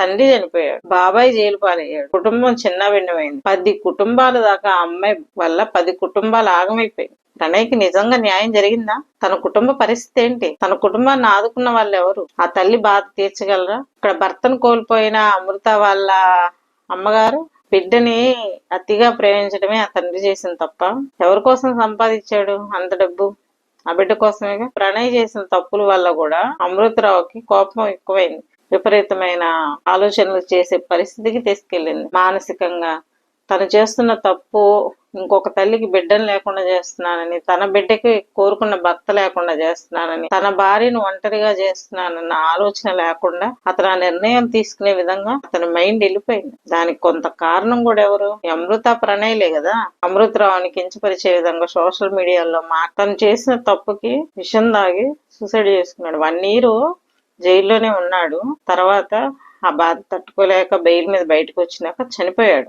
తండ్రి చనిపోయాడు. బాబాయ్ జైలు పాలయ్యాడు. కుటుంబం చిన్న భిన్నమైంది. పది కుటుంబాల దాకా అమ్మాయి వల్ల పది కుటుంబాలు ఆగమైపోయాయి ప్రణయ్కి నిజంగా న్యాయం జరిగిందా? తన కుటుంబ పరిస్థితి ఏంటి? తన కుటుంబాన్ని ఆదుకున్న వాళ్ళు ఎవరు? ఆ తల్లి బాధ తీర్చగలరా? ఇక్కడ భర్తను కోల్పోయిన అమృత వాళ్ళ అమ్మగారు బిడ్డని అతిగా ప్రేమించడమే ఆ తండ్రి చేసిన తప్ప ఎవరి కోసం సంపాదించాడు అంత డబ్బు? ఆ బిడ్డ కోసమేగా? ప్రణయ్ చేసిన తప్పుల వల్ల కూడా అమృతరావుకి కోపం ఎక్కువైంది. విపరీతమైన ఆలోచనలు చేసే పరిస్థితికి తీసుకెళ్ళింది. మానసికంగా తను చేస్తున్న తప్పు ఇంకొక తల్లికి బిడ్డను లేకుండా చేస్తున్నానని తన బిడ్డకి కోరుకున్న భర్త లేకుండా చేస్తున్నానని తన భార్యను ఒంటరిగా చేస్తున్నానన్న ఆలోచన లేకుండా అతను ఆ నిర్ణయం తీసుకునే విధంగా అతని మైండ్ వెళ్ళిపోయింది. దానికి కొంత కారణం కూడా ఎవరు? అమృత ప్రణయలే కదా. అమృతరావుని కించపరిచే విధంగా సోషల్ మీడియాలో మా తను చేసిన తప్పుకి విషం దాగి సూసైడ్ చేసుకున్నాడు. వన్ ఇయర్ జైల్లోనే ఉన్నాడు. తర్వాత ఆ బాధ తట్టుకోలేక బెయిల్ మీద బయటకు వచ్చినాక చనిపోయాడు.